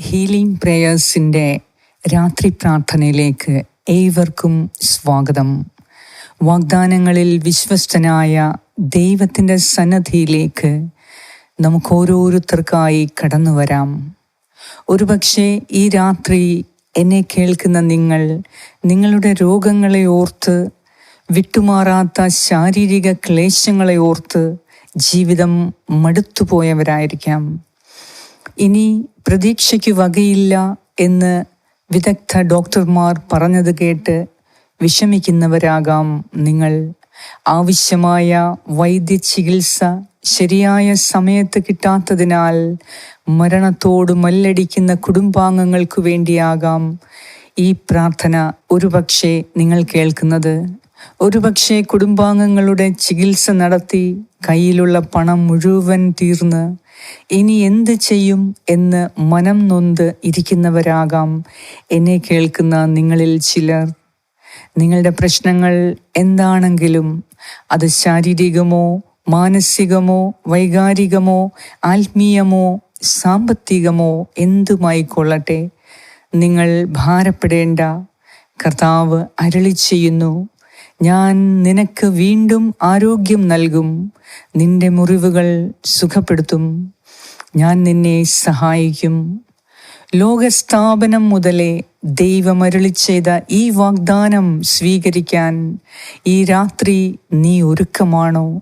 Healing പ്രേയേഴ്സിന്റെ രാത്രി പ്രാർത്ഥനയിലേക്ക് ഏവർക്കും സ്വാഗതം. വാഗ്ദാനങ്ങളിൽ വിശ്വസ്തനായ ദൈവത്തിന്റെ സന്നദ്ധിയിലേക്ക് നമുക്ക് ഓരോരുത്തർക്കായി കടന്നു വരാം ഒരുപക്ഷെ ഈ രാത്രി എന്നെ കേൾക്കുന്ന നിങ്ങൾ നിങ്ങളുടെ രോഗങ്ങളെ ഓർത്ത് വിട്ടുമാറാത്ത ശാരീരിക ക്ലേശങ്ങളെ ഓർത്ത് ജീവിതം മടുത്തുപോയവരായിരിക്കാം. ഇനി പ്രതീക്ഷയ്ക്ക് വകയില്ല എന്ന് വിദഗ്ധ ഡോക്ടർമാർ പറഞ്ഞത് കേട്ട് വിഷമിക്കുന്നവരാകാം നിങ്ങൾ. ആവശ്യമായ വൈദ്യ ചികിത്സ ശരിയായ സമയത്ത് കിട്ടാത്തതിനാൽ മരണത്തോട് മല്ലടിക്കുന്ന കുടുംബാംഗങ്ങൾക്കു വേണ്ടിയാകാം. ഈ പ്രാർത്ഥന ഒരുപക്ഷെ നിങ്ങൾ കേൾക്കുന്നത്. ഒരുപക്ഷെ കുടുംബാംഗങ്ങളുടെ ചികിത്സ നടത്തി കയ്യിലുള്ള പണം മുഴുവൻ തീർന്ന് ഇനി എന്ത് ചെയ്യും എന്ന് മനം നൊന്ത് ഇരിക്കുന്നവരാകാം. എന്നെ കേൾക്കുന്ന നിങ്ങളിൽ ചിലർ നിങ്ങളുടെ പ്രശ്നങ്ങൾ എന്താണെങ്കിലും അത് ശാരീരികമോ മാനസികമോ വൈകാരികമോ ആത്മീയമോ സാമ്പത്തികമോ എന്തുമായിക്കൊള്ളട്ടെ നിങ്ങൾ ഭാരപ്പെടേണ്ട. കർത്താവ് അരളി ചെയ്യുന്നു. ഞാൻ നിനക്ക് വീണ്ടും ആരോഗ്യം നൽകും. നിന്റെ മുറിവുകൾ സുഖപ്പെടുത്തും. ഞാൻ നിന്നെ സഹായിക്കും. ലോകസ്ഥാപനം മുതലേ ദൈവമരുളി ചെയ്ത ഈ വാഗ്ദാനം സ്വീകരിക്കാൻ ഈ രാത്രി നീ ഒരുക്കമാണോ?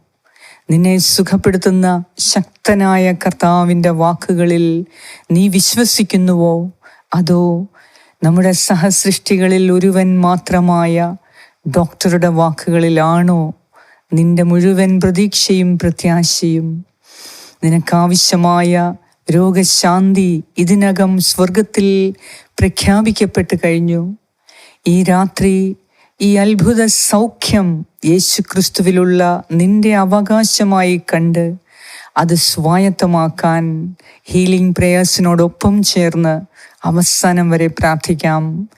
നിന്നെ സുഖപ്പെടുത്തുന്ന ശക്തനായ കർത്താവിന്റെ വാക്കുകളിൽ നീ വിശ്വസിക്കുന്നുവോ? അതോ നമ്മുടെ സഹസൃഷ്ടികളിൽ ഒരുവൻ മാത്രമായ ഡോക്ടറുടെ വാക്കുകളിലാണോ നിന്റെ മുഴുവൻ പ്രതീക്ഷയും പ്രത്യാശയും? നിനക്കാവശ്യമായ രോഗശാന്തി ഇതിനകം സ്വർഗത്തിൽ പ്രഖ്യാപിക്കപ്പെട്ട് കഴിഞ്ഞു. ഈ രാത്രി ഈ അത്ഭുത സൗഖ്യം യേശുക്രിസ്തുവിലുള്ള നിന്റെ അവകാശമായി കണ്ട് അത് സ്വായത്തമാക്കാൻ ഹീലിംഗ് പ്രേയേഴ്സിനോടൊപ്പം ചേർന്ന് അവസാനം വരെ പ്രാർത്ഥിക്കാം.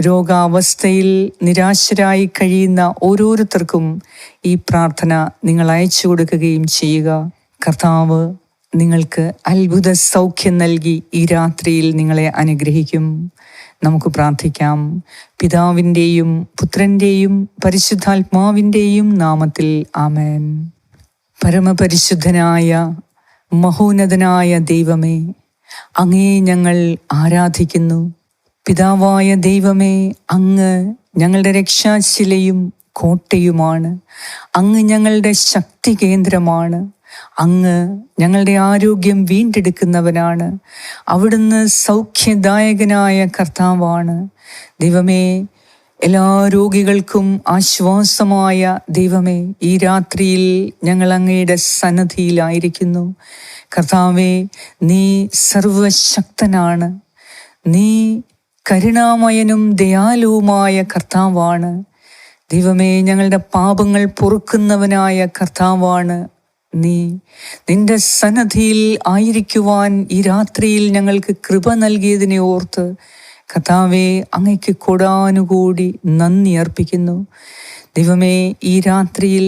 രോഗാവസ്ഥയിൽ നിരാശരായി കഴിയുന്ന ഓരോരുത്തർക്കും ഈ പ്രാർത്ഥന നിങ്ങൾ അയച്ചു കൊടുക്കുകയും ചെയ്യുക. കർത്താവ് നിങ്ങൾക്ക് അത്ഭുത സൗഖ്യം നൽകി ഈ രാത്രിയിൽ നിങ്ങളെ അനുഗ്രഹിക്കും. നമുക്ക് പ്രാർത്ഥിക്കാം. പിതാവിന്റെയും പുത്രന്റെയും പരിശുദ്ധാത്മാവിന്റെയും നാമത്തിൽ ആമേൻ. പരമപരിശുദ്ധനായ മഹോന്നതനായ ദൈവമേ അങ്ങേ ഞങ്ങൾ ആരാധിക്കുന്നു. പിതാവായ ദൈവമേ അങ്ങ് ഞങ്ങളുടെ രക്ഷാശിലയും കോട്ടയുമാണ്. അങ്ങ് ഞങ്ങളുടെ ശക്തി കേന്ദ്രമാണ്. അങ്ങ് ഞങ്ങളുടെ ആരോഗ്യം വീണ്ടെടുക്കുന്നവനാണ്. അവിടുന്ന് സൗഖ്യദായകനായ കർത്താവാണ്. ദൈവമേ എല്ലാ രോഗികൾക്കും ആശ്വാസമായ ദൈവമേ ഈ രാത്രിയിൽ ഞങ്ങൾ അങ്ങയുടെ സന്നദ്ധിയിലായിരിക്കുന്നു കർത്താവേ നീ സർവശക്തനാണ്. നീ കരുണാമയനും ദയാലുവുമായ കർത്താവാണ്. ദൈവമേ ഞങ്ങളുടെ പാപങ്ങൾ പൊറുക്കുന്നവനായ കർത്താവാണ് നീ. നിന്റെ സന്നദ്ധിയിൽ ആയിരിക്കുവാൻ ഈ രാത്രിയിൽ ഞങ്ങൾക്ക് കൃപ നൽകിയതിനെ ഓർത്ത് കർത്താവെ അങ്ങയ്ക്ക് കൊടാനുകൂടി നന്ദി അർപ്പിക്കുന്നു. ദൈവമേ ഈ രാത്രിയിൽ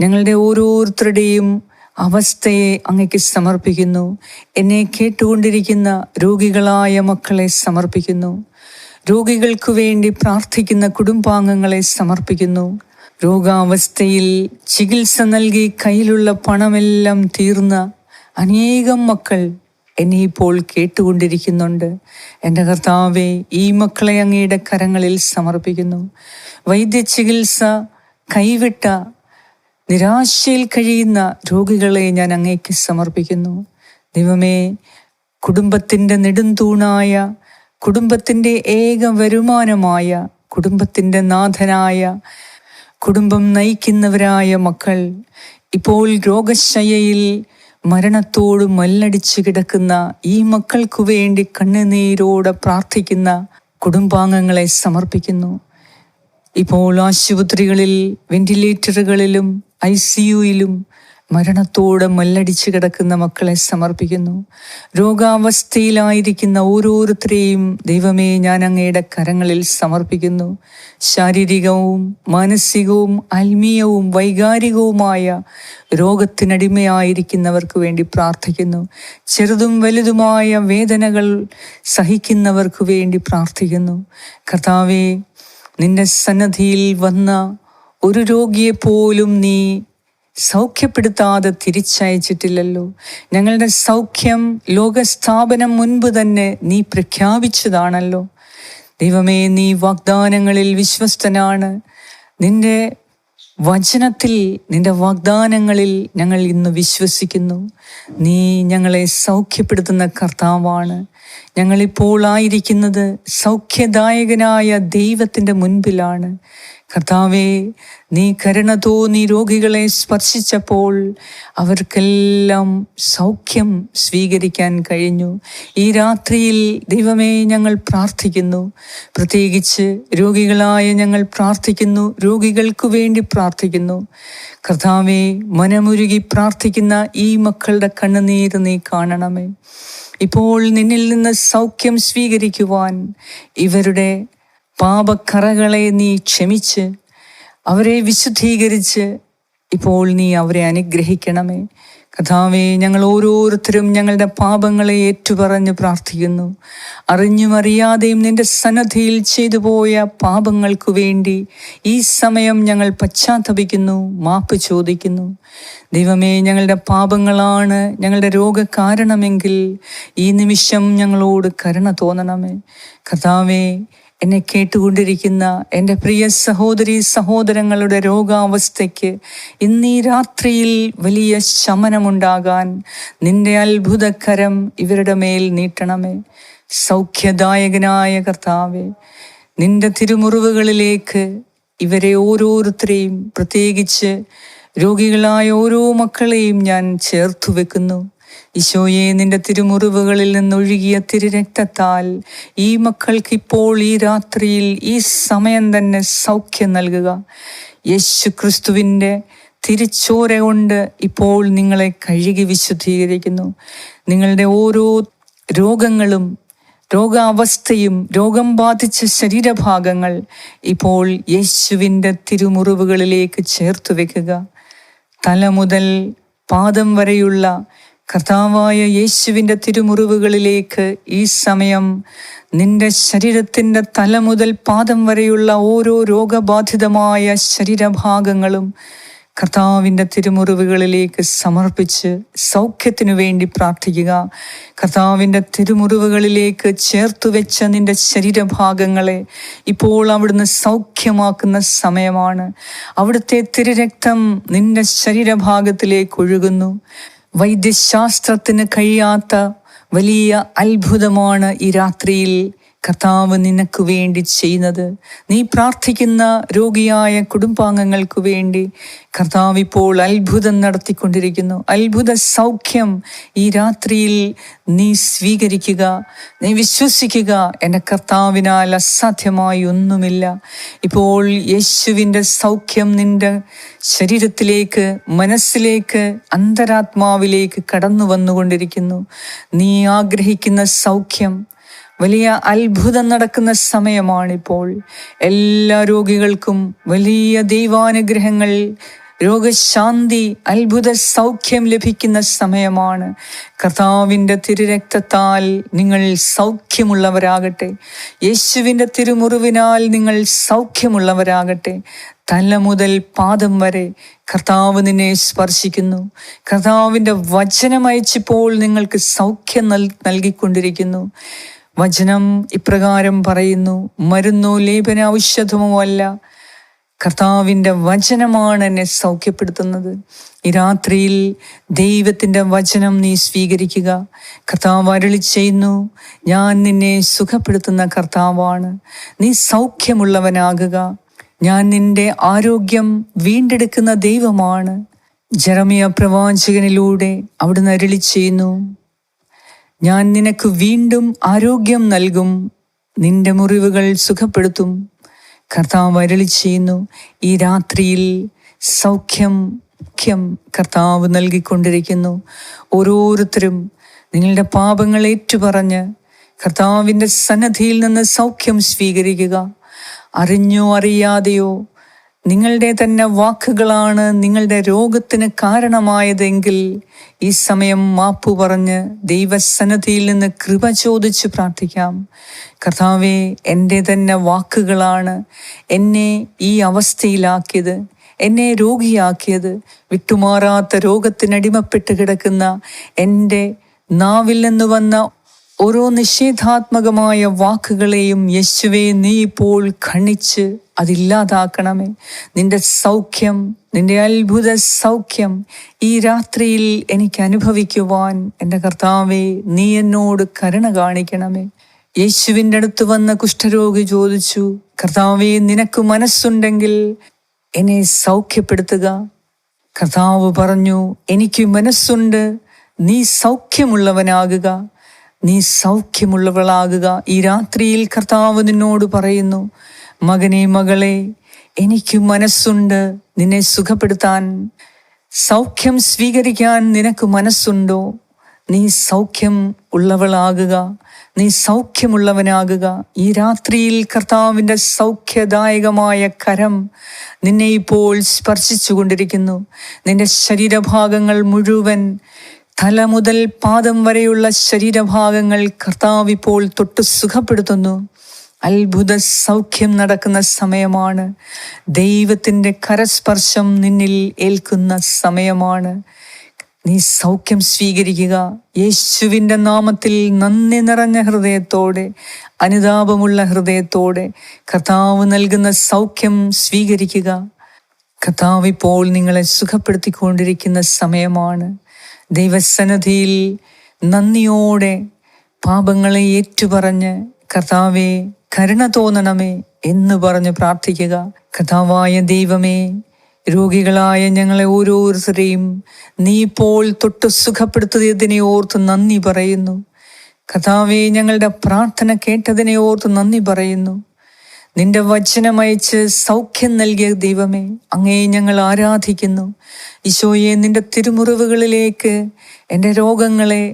ഞങ്ങളുടെ ഓരോരുത്തരുടെയും അവസ്ഥയെ അങ്ങയ്ക്ക് സമർപ്പിക്കുന്നു. എന്നെ കേട്ടുകൊണ്ടിരിക്കുന്ന രോഗികളായ മക്കളെ സമർപ്പിക്കുന്നു. രോഗികൾക്കു വേണ്ടി പ്രാർത്ഥിക്കുന്ന കുടുംബാംഗങ്ങളെ സമർപ്പിക്കുന്നു. രോഗാവസ്ഥയിൽ ചികിത്സ നൽകി കയ്യിലുള്ള പണമെല്ലാം തീർന്ന അനേകം മക്കൾ എന്നെ ഇപ്പോൾ കേട്ടുകൊണ്ടിരിക്കുന്നുണ്ട്. എന്റെ കർത്താവെ ഈ മക്കളെ അങ്ങയുടെ കരങ്ങളിൽ സമർപ്പിക്കുന്നു. വൈദ്യ ചികിത്സ കൈവിട്ട നിരാശയിൽ കഴിയുന്ന രോഗികളെ ഞാൻ അങ്ങേക്ക് സമർപ്പിക്കുന്നു. ദൈവമേ കുടുംബത്തിന്റെ നെടുന്തൂണായ കുടുംബത്തിന്റെ ഏക വരുമാനമായ കുടുംബത്തിന്റെ നാഥനായ കുടുംബം നയിക്കുന്നവരായ മക്കൾ ഇപ്പോൾ രോഗശയയിൽ മരണത്തോട് മല്ലടിച്ചു കിടക്കുന്ന ഈ മക്കൾക്കു വേണ്ടി കണ്ണുനീരോടെ പ്രാർത്ഥിക്കുന്ന കുടുംബാംഗങ്ങളെ സമർപ്പിക്കുന്നു. ഇപ്പോൾ ആശുപത്രികളിൽ വെന്റിലേറ്ററുകളിലും ഐ സിയുയിലും മരണത്തോടെ മല്ലടിച്ചു കിടക്കുന്ന മക്കളെ സമർപ്പിക്കുന്നു. രോഗാവസ്ഥയിലായിരിക്കുന്ന ഓരോരുത്തരെയും ദൈവമേ ഞാൻ അങ്ങയുടെ കരങ്ങളിൽ സമർപ്പിക്കുന്നു. ശാരീരികവും മാനസികവും ആത്മീയവും വൈകാരികവുമായ രോഗത്തിനടിമയായിരിക്കുന്നവർക്ക് വേണ്ടി പ്രാർത്ഥിക്കുന്നു. ചെറുതും വലുതുമായ വേദനകൾ സഹിക്കുന്നവർക്ക് വേണ്ടി പ്രാർത്ഥിക്കുന്നു. കർത്താവെ നിന്റെ സന്നദ്ധിയിൽ വന്ന ഒരു രോഗിയെ പോലും നീ സൗഖ്യപ്പെടുത്താതെ തിരിച്ചയച്ചിട്ടില്ലല്ലോ. ഞങ്ങളുടെ സൗഖ്യം ലോകസ്ഥാപനം മുൻപ് തന്നെ നീ പ്രഖ്യാപിച്ചതാണല്ലോ. ദൈവമേ നീ വാഗ്ദാനങ്ങളിൽ വിശ്വസ്തനാണ്. നിന്റെ വചനത്തിൽ നിന്റെ വാഗ്ദാനങ്ങളിൽ ഞങ്ങൾ ഇന്ന് വിശ്വസിക്കുന്നു. നീ ഞങ്ങളെ സൗഖ്യപ്പെടുത്തുന്ന കർത്താവാണ്. ഞങ്ങളിപ്പോൾ ആയിരിക്കുന്നത് സൗഖ്യദായകനായ ദൈവത്തിന്റെ മുൻപിലാണ്. കർത്താവേ നീ കരുണ തോന്നി രോഗികളെ സ്പർശിച്ചപ്പോൾ അവർക്കെല്ലാം സൗഖ്യം സ്വീകരിക്കാൻ കഴിഞ്ഞു. ഈ രാത്രിയിൽ ദൈവമേ ഞങ്ങൾ പ്രാർത്ഥിക്കുന്നു. പ്രത്യേകിച്ച് രോഗികളായ ഞങ്ങൾ പ്രാർത്ഥിക്കുന്നു രോഗികൾക്ക് വേണ്ടി പ്രാർത്ഥിക്കുന്നു. കർത്താവേ മനമുരുകി പ്രാർത്ഥിക്കുന്ന ഈ മക്കളുടെ കണ്ണുനീര് നീ കാണണമേ. ഇപ്പോൾ നിന്നിൽ നിന്ന് സൗഖ്യം സ്വീകരിക്കുവാൻ ഇവരുടെ പാപക്കറകളെ നീ ക്ഷമിച്ച് അവരെ വിശുദ്ധീകരിച്ച് ഇപ്പോൾ നീ അവരെ അനുഗ്രഹിക്കണമേ. കഥാവേ ഞങ്ങൾ ഓരോരുത്തരും ഞങ്ങളുടെ പാപങ്ങളെ ഏറ്റുപറഞ്ഞ് പ്രാർത്ഥിക്കുന്നു. അറിഞ്ഞും അറിയാതെയും നിന്റെ സന്നദ്ധിയിൽ ചെയ്തു പോയ പാപങ്ങൾക്കു വേണ്ടി ഈ സമയം ഞങ്ങൾ പശ്ചാത്തപിക്കുന്നു മാപ്പ് ചോദിക്കുന്നു. ദൈവമേ ഞങ്ങളുടെ പാപങ്ങളാണ് ഞങ്ങളുടെ രോഗകാരണമെങ്കിൽ ഈ നിമിഷം ഞങ്ങളോട് കരുണ തോന്നണമേ. കഥാവേ എന്നെ കേട്ടുകൊണ്ടിരിക്കുന്ന എന്റെ പ്രിയ സഹോദരി സഹോദരങ്ങളുടെ രോഗാവസ്ഥയ്ക്ക് ഇന്നീ രാത്രിയിൽ വലിയ ശമനമുണ്ടാകാൻ നിന്റെ അത്ഭുതക്കരം ഇവരുടെ മേൽ നീട്ടണമേ. സൗഖ്യദായകനായ കർത്താവെ നിന്റെ തിരുമുറിവുകളിലേക്ക് ഇവരെ ഓരോരുത്തരെയും പ്രത്യേകിച്ച് രോഗികളായ ഓരോ മക്കളെയും ഞാൻ ചേർത്തു വെക്കുന്നു. ഈശോയെ നിന്റെ തിരുമുറിവുകളിൽ നിന്നൊഴുകിയ തിരുരക്തത്താൽ ഈ മക്കൾക്ക് ഇപ്പോൾ ഈ രാത്രിയിൽ ഈ സമയം തന്നെ സൗഖ്യം നൽകുക. യേശു ക്രിസ്തുവിന്റെ തിരിച്ചോര കൊണ്ട് ഇപ്പോൾ നിങ്ങളെ കഴുകി വിശുദ്ധീകരിക്കുന്നു. നിങ്ങളുടെ ഓരോ രോഗങ്ങളും രോഗാവസ്ഥയും രോഗം ബാധിച്ച ശരീരഭാഗങ്ങൾ ഇപ്പോൾ യേശുവിന്റെ തിരുമുറിവുകളിലേക്ക് ചേർത്ത് വെക്കുക. തല മുതൽ പാദം വരെയുള്ള കർത്താവായ യേശുവിന്റെ തിരുമുറിവുകളിലേക്ക് ഈ സമയം നിന്റെ ശരീരത്തിന്റെ തല മുതൽ പാദം വരെയുള്ള ഓരോ രോഗബാധിതമായ ശരീരഭാഗങ്ങളും കർത്താവിന്റെ തിരുമുറിവുകളിലേക്ക് സമർപ്പിച്ച് സൗഖ്യത്തിനു വേണ്ടി പ്രാർത്ഥിക്കുക. കർത്താവിന്റെ തിരുമുറിവുകളിലേക്ക് ചേർത്തു വെച്ച നിന്റെ ശരീരഭാഗങ്ങളെ ഇപ്പോൾ അവിടുന്ന് സൗഖ്യമാക്കുന്ന സമയമാണ്. അവിടുത്തെ തിരുരക്തം നിന്റെ ശരീരഭാഗത്തിലേക്ക് ഒഴുകുന്നു. വൈദ്യശാസ്ത്രത്തിന് കഴിയാത്ത വലിയ അത്ഭുതമാണ് ഈ രാത്രിയിൽ കർത്താവ് നിനക്ക് വേണ്ടി ചെയ്യുന്നത്. നീ പ്രാർത്ഥിക്കുന്ന രോഗിയായ കുടുംബാംഗങ്ങൾക്ക് വേണ്ടി കർത്താവ് ഇപ്പോൾ അത്ഭുതം നടത്തിക്കൊണ്ടിരിക്കുന്നു. അത്ഭുത സൗഖ്യം ഈ രാത്രിയിൽ നീ സ്വീകരിക്കുക നീ വിശ്വസിക്കുക. എന്റെ കർത്താവിനാൽ അസാധ്യമായി ഒന്നുമില്ല. ഇപ്പോൾ യേശുവിന്റെ സൗഖ്യം നിന്റെ ശരീരത്തിലേക്ക് മനസ്സിലേക്ക് അന്തരാത്മാവിലേക്ക് കടന്നു വന്നുകൊണ്ടിരിക്കുന്നു നീ ആഗ്രഹിക്കുന്ന സൗഖ്യം വലിയ അത്ഭുതം നടക്കുന്ന സമയമാണിപ്പോൾ. എല്ലാ രോഗികൾക്കും വലിയ ദൈവാനുഗ്രഹങ്ങൾ രോഗശാന്തി അത്ഭുത സൗഖ്യം ലഭിക്കുന്ന സമയമാണ്. കർത്താവിന്റെ തിരുരക്തത്താൽ നിങ്ങൾ സൗഖ്യമുള്ളവരാകട്ടെ. യേശുവിന്റെ തിരുമുറിവിനാൽ നിങ്ങൾ സൗഖ്യമുള്ളവരാകട്ടെ. തല മുതൽ പാദം വരെ കർത്താവ് നിന്നെ സ്പർശിക്കുന്നു. കർത്താവിന്റെ വചനം അയച്ചിപ്പോൾ നിങ്ങൾക്ക് സൗഖ്യം നൽ നൽകിക്കൊണ്ടിരിക്കുന്നു. വചനം ഇപ്രകാരം പറയുന്നു മരുന്നോ ലേപന ഔഷധമോ അല്ല. കർത്താവിന്റെ വചനമാണ് എന്നെ സൗഖ്യപ്പെടുത്തുന്നത്. ഈ രാത്രിയിൽ ദൈവത്തിന്റെ വചനം നീ സ്വീകരിക്കുക. കർത്താവ് അരളി ചെയ്യുന്നു ഞാൻ നിന്നെ സുഖപ്പെടുത്തുന്ന കർത്താവാണ്. നീ സൗഖ്യമുള്ളവനാകുക. ഞാൻ നിന്റെ ആരോഗ്യം വീണ്ടെടുക്കുന്ന ദൈവമാണ്. ജറമിയ പ്രവാചകനിലൂടെ അവിടുന്ന് അരളി ചെയ്യുന്നു ഞാൻ നിനക്ക് വീണ്ടും ആരോഗ്യം നൽകും. നിന്റെ മുറിവുകൾ സുഖപ്പെടുത്തും. കർത്താവ് വരളി ചെയ്യുന്നു ഈ രാത്രിയിൽ സൗഖ്യം ഖ്യം കർത്താവ് നൽകിക്കൊണ്ടിരിക്കുന്നു. ഓരോരുത്തരും നിങ്ങളുടെ പാപങ്ങൾ ഏറ്റുപറഞ്ഞ് കർത്താവിന്റെ സന്നദ്ധിയിൽ നിന്ന് സൗഖ്യം സ്വീകരിക്കുക. അറിഞ്ഞോ അറിയാതെയോ നിങ്ങളുടെ തന്നെ വാക്കുകളാണ് നിങ്ങളുടെ രോഗത്തിന് കാരണമായതെങ്കിൽ ഈ സമയം മാപ്പു പറഞ്ഞ് ദൈവസന്നദ്ധിയിൽ നിന്ന് കൃപ ചോദിച്ച് പ്രാർത്ഥിക്കാം. കർത്താവെ എന്റെ തന്നെ വാക്കുകളാണ് എന്നെ ഈ അവസ്ഥയിലാക്കിയത് എന്നെ രോഗിയാക്കിയത് വിട്ടുമാറാത്ത രോഗത്തിനടിമപ്പെട്ട് കിടക്കുന്ന എന്റെ നാവിൽ നിന്ന് വന്ന ഓരോ നിഷേധാത്മകമായ വാക്കുകളെയും യേശുവെ നീ ഇപ്പോൾ ഖണ്ണിച്ച് അതില്ലാതാക്കണമേ. നിന്റെ സൗഖ്യം നിന്റെ അത്ഭുത സൗഖ്യം ഈ രാത്രിയിൽ എനിക്ക് അനുഭവിക്കുവാൻ എന്റെ കർത്താവെ നീ എന്നോട് കരുണ കാണിക്കണമേ. യേശുവിന്റെ അടുത്ത് വന്ന കുഷ്ഠരോഗി ചോദിച്ചു കർത്താവെ നിനക്ക് മനസ്സുണ്ടെങ്കിൽ എന്നെ സൗഖ്യപ്പെടുത്തുക. കർത്താവ് പറഞ്ഞു എനിക്ക് മനസ്സുണ്ട് നീ സൗഖ്യമുള്ളവനാകുക. നീ സൗഖ്യമുള്ളവളാകുക. ഈ രാത്രിയിൽ കർത്താവ് നിന്നോട് പറയുന്നു മകനെ മകളെ എനിക്ക് മനസ്സുണ്ട് നിന്നെ സുഖപ്പെടുത്താൻ. സൗഖ്യം സ്വീകരിക്കാൻ നിനക്ക് മനസ്സുണ്ടോ? നീ സൗഖ്യം ഉള്ളവളാകുക. നീ സൗഖ്യമുള്ളവനാകുക. ഈ രാത്രിയിൽ കർത്താവിന്റെ സൗഖ്യദായകമായ കരം നിന്നെ ഇപ്പോൾ സ്പർശിച്ചുകൊണ്ടിരിക്കുന്നു. നിന്റെ ശരീരഭാഗങ്ങൾ മുഴുവൻ തല മുതൽ പാദം വരെയുള്ള ശരീരഭാഗങ്ങൾ കർത്താവ് ഇപ്പോൾ തൊട്ട് സുഖപ്പെടുത്തുന്നു. അത്ഭുത സൗഖ്യം നടക്കുന്ന സമയമാണ്. ദൈവത്തിന്റെ കരസ്പർശം നിന്നിൽ ഏൽക്കുന്ന സമയമാണ്. നീ സൗഖ്യം സ്വീകരിക്കുക. യേശുവിന്റെ നാമത്തിൽ നന്ദി നിറഞ്ഞ ഹൃദയത്തോടെ അനുതാപമുള്ള ഹൃദയത്തോടെ കർത്താവ് നൽകുന്ന സൗഖ്യം സ്വീകരിക്കുക. കർത്താവ് ഇപ്പോൾ നിങ്ങളെ സുഖപ്പെടുത്തിക്കൊണ്ടിരിക്കുന്ന സമയമാണ്. ദൈവസന്നധിയിൽ നന്ദിയോടെ പാപങ്ങളെ ഏറ്റുപറഞ്ഞ് കർത്താവെ കരുണ തോന്നണമേ എന്ന് പറഞ്ഞ് പ്രാർത്ഥിക്കുക. കർത്താവായ ദൈവമേ രോഗികളായ ഞങ്ങളെ ഓരോരുത്തരെയും നീ ഇപ്പോൾ തൊട്ട് സുഖപ്പെടുത്തിയതിനെ ഓർത്ത് നന്ദി പറയുന്നു. കഥാവെ ഞങ്ങളുടെ പ്രാർത്ഥന കേട്ടതിനെ ഓർത്ത് നന്ദി പറയുന്നു. നിന്റെ വചനമയച്ച് സൗഖ്യം നൽകിയ ദൈവമേ അങ്ങേ ഞങ്ങൾ ആരാധിക്കുന്നു. ഈശോയെ നിന്റെ തിരുമുറിവുകളിലേക്ക് എന്റെ രോഗങ്ങളെ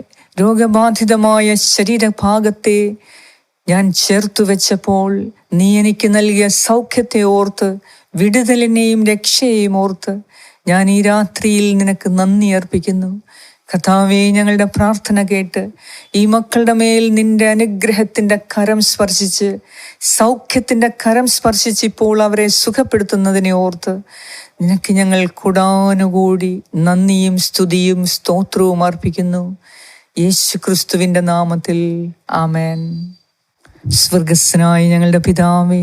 രോഗബാധിതമായ ശരീരഭാഗത്തെ ഞാൻ ചേർത്തു വെച്ചപ്പോൾ നീ എനിക്ക് നൽകിയ സൗഖ്യത്തെ ഓർത്ത് വിടുതലിനെയും രക്ഷയെയും ഓർത്ത് ഞാൻ ഈ രാത്രിയിൽ നിനക്ക് നന്ദി അർപ്പിക്കുന്നു. കഥാവെ ഞങ്ങളുടെ പ്രാർത്ഥന കേട്ട് ഈ മക്കളുടെ മേൽ നിന്റെ അനുഗ്രഹത്തിന്റെ കരം സ്പർശിച്ച് സൗഖ്യത്തിന്റെ കരം സ്പർശിച്ച് ഇപ്പോൾ അവരെ സുഖപ്പെടുത്തുന്നതിനെ ഓർത്ത് നിനക്ക് ഞങ്ങൾ കൂടാനുകൂടി നന്ദിയും സ്തുതിയും സ്തോത്രവും അർപ്പിക്കുന്നു. യേശു ക്രിസ്തുവിന്റെ നാമത്തിൽ ആമേൻ. സ്വർഗസ്സനായ ഞങ്ങളുടെ പിതാവേ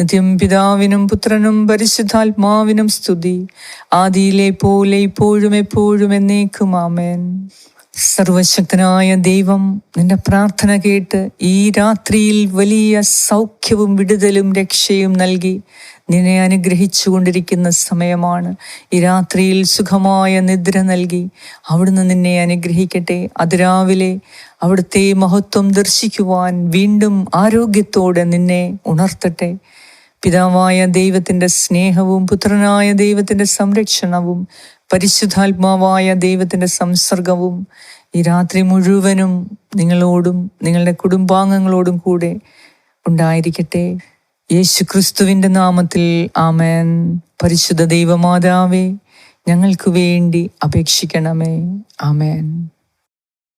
നിത്യം പിതാവിനും പുത്രനും പരിശുദ്ധാത്മാവിനും സ്തുതി. ആദിയിലെ പോലെ ഇപ്പോഴും എപ്പോഴും എന്നേക്കും ആമേൻ. സർവശക്തനായ ദൈവം നിന്റെ പ്രാർത്ഥന കേട്ട് ഈ രാത്രിയിൽ വലിയ സൗഖ്യവും വിടുതലും രക്ഷയും നൽകി നിന്നെ അനുഗ്രഹിച്ചു കൊണ്ടിരിക്കുന്ന സമയമാണ്. ഈ രാത്രിയിൽ സുഖമായ നിദ്ര നൽകി അവിടുന്ന് നിന്നെ അനുഗ്രഹിക്കട്ടെ. അതിരാവിലെ അവിടുത്തെ മഹത്വം ദർശിക്കുവാൻ വീണ്ടും ആരോഗ്യത്തോടെ നിന്നെ ഉണർത്തട്ടെ. പിതാവായ ദൈവത്തിന്റെ സ്നേഹവും പുത്രനായ ദൈവത്തിന്റെ സംരക്ഷണവും പരിശുദ്ധാത്മാവായ ദൈവത്തിന്റെ സംസർഗവും ഈ രാത്രി മുഴുവനും നിങ്ങളോടും നിങ്ങളുടെ കുടുംബാംഗങ്ങളോടും കൂടെ ഉണ്ടായിരിക്കട്ടെ. യേശു ക്രിസ്തുവിന്റെ നാമത്തിൽ ആമേൻ. പരിശുദ്ധ ദൈവമാതാവേ ഞങ്ങൾക്ക് വേണ്ടി അപേക്ഷിക്കണമേ. ആമേൻ.